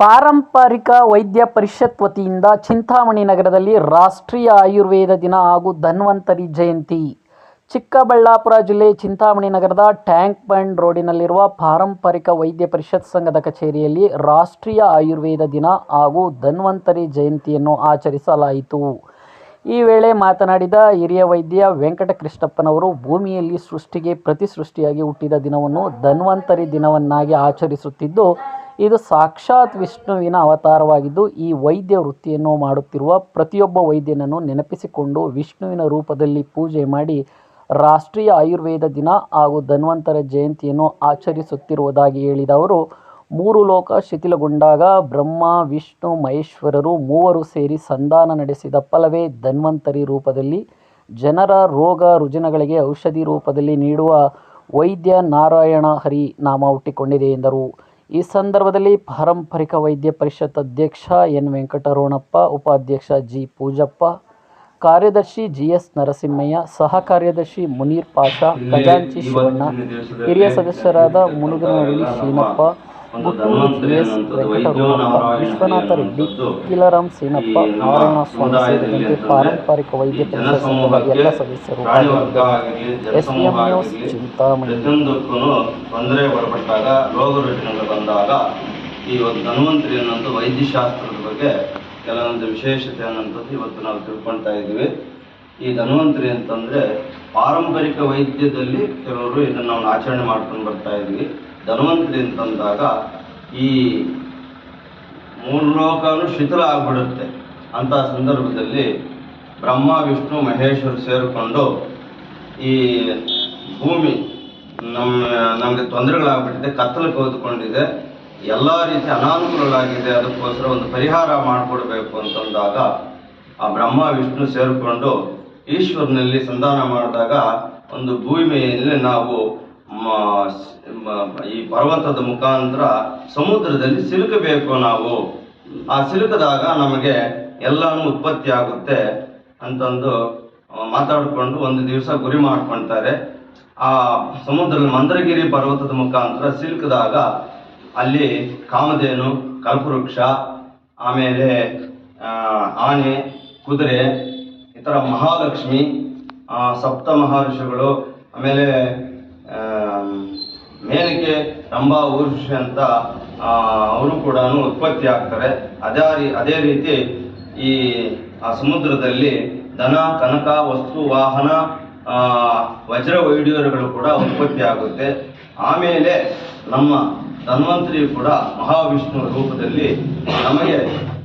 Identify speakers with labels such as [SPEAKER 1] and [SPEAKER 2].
[SPEAKER 1] ಪಾರಂಪರಿಕ ವೈದ್ಯ ಪರಿಷತ್ ವತಿಯಿಂದ ಚಿಂತಾಮಣಿ ನಗರದಲ್ಲಿ ರಾಷ್ಟ್ರೀಯ ಆಯುರ್ವೇದ ದಿನ ಹಾಗೂ ಧನ್ವಂತರಿ ಜಯಂತಿ. ಚಿಕ್ಕಬಳ್ಳಾಪುರ ಜಿಲ್ಲೆ ಚಿಂತಾಮಣಿ ನಗರದ ಟ್ಯಾಂಕ್ ಬಂಡ್ ರೋಡಿನಲ್ಲಿರುವ ಪಾರಂಪರಿಕ ವೈದ್ಯ ಪರಿಷತ್ ಸಂಘದ ಕಚೇರಿಯಲ್ಲಿ ರಾಷ್ಟ್ರೀಯ ಆಯುರ್ವೇದ ದಿನ ಹಾಗೂ ಧನ್ವಂತರಿ ಜಯಂತಿಯನ್ನು ಆಚರಿಸಲಾಯಿತು. ಈ ವೇಳೆ ಮಾತನಾಡಿದ ಹಿರಿಯ ವೈದ್ಯ ವೆಂಕಟಕೃಷ್ಣಪ್ಪನವರು, ಭೂಮಿಯಲ್ಲಿ ಸೃಷ್ಟಿಗೆ ಪ್ರತಿ ಸೃಷ್ಟಿಯಾಗಿ ಹುಟ್ಟಿದ ದಿನವನ್ನು ಧನ್ವಂತರಿ ದಿನವನ್ನಾಗಿ ಆಚರಿಸುತ್ತಿದ್ದು ಇದು ಸಾಕ್ಷಾತ್ ವಿಷ್ಣುವಿನ ಅವತಾರವಾಗಿದ್ದು, ಈ ವೈದ್ಯ ವೃತ್ತಿಯನ್ನು ಮಾಡುತ್ತಿರುವ ಪ್ರತಿಯೊಬ್ಬ ವೈದ್ಯನನ್ನು ನೆನಪಿಸಿಕೊಂಡು ವಿಷ್ಣುವಿನ ರೂಪದಲ್ಲಿ ಪೂಜೆ ಮಾಡಿ ರಾಷ್ಟ್ರೀಯ ಆಯುರ್ವೇದ ದಿನ ಹಾಗೂ ಧನ್ವಂತರ ಜಯಂತಿಯನ್ನು ಆಚರಿಸುತ್ತಿರುವುದಾಗಿ ಹೇಳಿದ ಅವರು ಮೂರು ಲೋಕ ಶಿಥಿಲಗೊಂಡಾಗ ಬ್ರಹ್ಮ, ವಿಷ್ಣು, ಮಹೇಶ್ವರರು ಮೂವರು ಸೇರಿ ಸಂಧಾನ ನಡೆಸಿದ ಫಲವೇ ಧನ್ವಂತರಿ ರೂಪದಲ್ಲಿ, ಜನರ ರೋಗ ರುಜಿನಗಳಿಗೆ ಔಷಧಿ ರೂಪದಲ್ಲಿ ನೀಡುವ ವೈದ್ಯ ನಾರಾಯಣ ಹರಿ ನಾಮ ಹುಟ್ಟಿಕೊಂಡಿದೆ ಎಂದರು. ಈ ಸಂದರ್ಭದಲ್ಲಿ ಪಾರಂಪರಿಕ ವೈದ್ಯ ಪರಿಷತ್ ಅಧ್ಯಕ್ಷ ಎನ್ ವೆಂಕಟರೋಣಪ್ಪ, ಉಪಾಧ್ಯಕ್ಷ ಜಿ ಪೂಜಪ್ಪ, ಕಾರ್ಯದರ್ಶಿ ಜಿ ಎಸ್ ನರಸಿಂಹಯ್ಯ, ಸಹ ಕಾರ್ಯದರ್ಶಿ ಮುನೀರ್ ಪಾಷಾ, ಖಜಾಂಚಿ ಶಿವಣ್ಣ, ಹಿರಿಯ ಸದಸ್ಯರಾದ ಮುನುಗನಹಳ್ಳಿ ಶೀನಪ್ಪ ಜಿ ಎಸ್ ವೆಂಕಟರಮಣಪ್ಪ ವಿಶ್ವನಾಥ ರೆಡ್ಡಿ ಕೀಲರಾಮ್ ಸೇನಪ್ಪ ನಾರಾಯಣ ಸ್ವಾಮಿ ಸೇರಿದಂತೆ ಪಾರಂಪರಿಕ ವೈದ್ಯ ಪರಿಷತ್ ಸಂಘದ ಎಲ್ಲ ಸದಸ್ಯರು ಎಸ್. ಎಂ. ನ್ಯೂಸ್ ಚಿಂತಾಮಣಿ.
[SPEAKER 2] ಪ್ರತಿಯೊಂದಕ್ಕೂ ತೊಂದರೆ ಒಳಪಟ್ಟಾಗ ರೋಗ ರುಜಿನಗಳು ಬಂದಾಗ ಈ ಒಂದು ಧನ್ವಂತರಿ ಅನ್ನೋದು ವೈದ್ಯಶಾಸ್ತ್ರದ ಬಗ್ಗೆ ಕೆಲವೊಂದು ವಿಶೇಷತೆ ಅನ್ನೋಂಥದ್ದು ಇವತ್ತು ನಾವು ತಿಳ್ಕೊಳ್ತಾ ಇದ್ದೀವಿ. ಈ ಧನ್ವಂತರಿ ಅಂತಂದ್ರೆ ಪಾರಂಪರಿಕ ವೈದ್ಯದಲ್ಲಿ ಕೆಲವರು ಇದನ್ನು ನಾವು ಆಚರಣೆ ಮಾಡ್ಕೊಂಡು ಬರ್ತಾ ಇದ್ವಿ. ಧನ್ವಂತರಿ ಅಂತಂದಾಗ ಈ ಮೂರು ಲೋಕನು ಶಿಥಿಲ ಆಗ್ಬಿಡುತ್ತೆ. ಅಂತ ಸಂದರ್ಭದಲ್ಲಿ ಬ್ರಹ್ಮ, ವಿಷ್ಣು, ಮಹೇಶ್ವರ ಸೇರಿಕೊಂಡು ಈ ಭೂಮಿ ನಮ್ಮ ನಮಗೆ ತೊಂದರೆಗಳಾಗ್ಬಿಟ್ಟಿದೆ ಕತ್ತಲು ಕೋದುಕೊಂಡಿದೆ ಎಲ್ಲ ರೀತಿ ಅನಾನುಕೂಲಗಳಾಗಿದೆ, ಅದಕ್ಕೋಸ್ಕರ ಒಂದು ಪರಿಹಾರ ಮಾಡಿಕೊಡ್ಬೇಕು ಅಂತಂದಾಗ ಆ ಬ್ರಹ್ಮ, ವಿಷ್ಣು ಸೇರಿಕೊಂಡು ಈಶ್ವರನಲ್ಲಿ ಸಂಧಾನ ಮಾಡಿದಾಗ ಒಂದು ಭೂಮಿಯಲ್ಲಿ ನಾವು ಈ ಪರ್ವತದ ಮುಖಾಂತರ ಸಮುದ್ರದಲ್ಲಿ ಸಿಲುಕಬೇಕು ನಾವು. ಆ ಸಿಲುಕದಾಗ ನಮಗೆ ಎಲ್ಲಾನು ಉತ್ಪತ್ತಿ ಆಗುತ್ತೆ ಅಂತಂದು ಮಾತಾಡಿಕೊಂಡು ಒಂದು ದಿವಸ ಗುರಿ ಮಾಡ್ಕೊಳ್ತಾರೆ ಆ ಸಮುದ್ರದ ಮಂದರಗಿರಿ ಪರ್ವತದ ಮುಖಾಂತರ ಸಿಲುಕಿದಾಗ ಅಲ್ಲಿ ಕಾಮಧೇನು, ಕಲ್ಪವೃಕ್ಷ, ಆಮೇಲೆ ಆನೆ, ಕುದುರೆ ಈ ಥರ ಮಹಾಲಕ್ಷ್ಮಿ ಸಪ್ತ ಮಹರ್ಷಿಗಳು, ಆಮೇಲೆ ಮೇನಕೆ ರಂಭಾ ಊರ್ಷಿ ಅಂತ ಅವರು ಕೂಡ ಉತ್ಪತ್ತಿ ಆಗ್ತಾರೆ. ಅದೇ ಅದೇ ರೀತಿ ಈ, ಆ ಸಮುದ್ರದಲ್ಲಿ ದನ, ಕನಕ, ವಸ್ತು, ವಾಹನ ವಜ್ರ ವೈಡಿಯರುಗಳು ಕೂಡ ಉತ್ಪತ್ತಿ ಆಗುತ್ತೆ. ಆಮೇಲೆ ನಮ್ಮ ಧನ್ವಂತರಿ ಕೂಡ ಮಹಾವಿಷ್ಣು ರೂಪದಲ್ಲಿ ನಮಗೆ